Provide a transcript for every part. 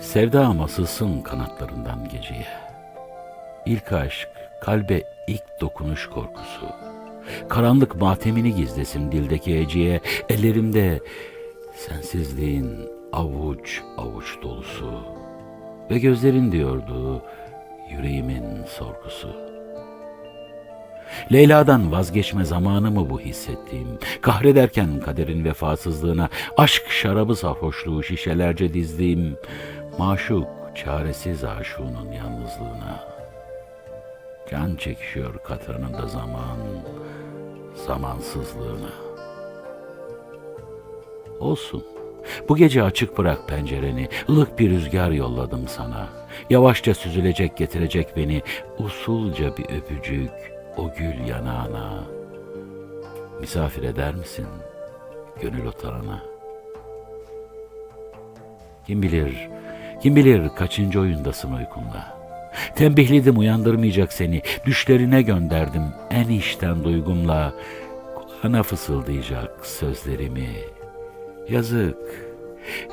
Sevda masılsın kanatlarından geceye. İlk aşk, kalbe ilk dokunuş korkusu. Karanlık matemini gizlesin dildeki heceye, ellerimde sensizliğin avuç avuç dolusu. Ve gözlerin diyordu yüreğimin sorgusu. Leyla'dan vazgeçme zamanı mı bu hissettiğim? Kahrederken kaderin vefasızlığına, aşk şarabı sarhoşluğu şişelerce dizdiğim, maşuk çaresiz aşığının yalnızlığına. Can çekişiyor katranında zaman, zamansızlığına. Olsun. Bu gece açık bırak pencereni, ılık bir rüzgar yolladım sana. Yavaşça süzülecek getirecek beni, usulca bir öpücük, o gül yanağına. Misafir eder misin gönül otağına? Kim bilir, kim bilir kaçıncı oyundasın uykunla. Tembihledim uyandırmayacak seni, düşlerine gönderdim en içten duygumla. Kulağına fısıldayacak sözlerimi. Yazık,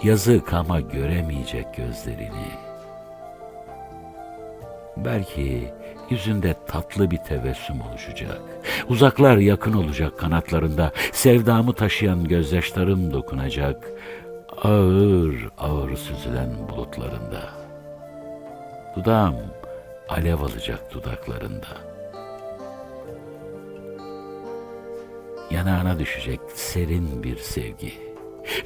yazık ama göremeyecek gözlerini. Belki yüzünde tatlı bir tebessüm oluşacak. Uzaklar yakın olacak kanatlarında. Sevdamı taşıyan gözyaşlarım dokunacak. Ağır ağır süzülen bulutlarında. Dudağım alev alacak dudaklarında. Yanağına düşecek serin bir sevgi.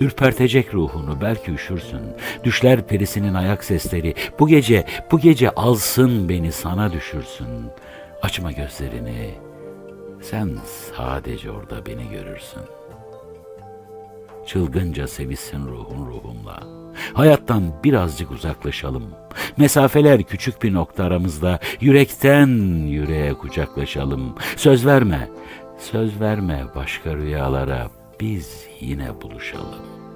Ürpertecek ruhunu belki üşürsün. Düşler perisinin ayak sesleri bu gece bu gece alsın beni sana düşürsün. Açma gözlerini. Sen sadece orada beni görürsün. Çılgınca sevişsin ruhun ruhumla. Hayattan birazcık uzaklaşalım. Mesafeler küçük bir nokta aramızda. Yürekten yüreğe kucaklaşalım. Söz verme, söz verme başka rüyalara. Biz yine buluşalım.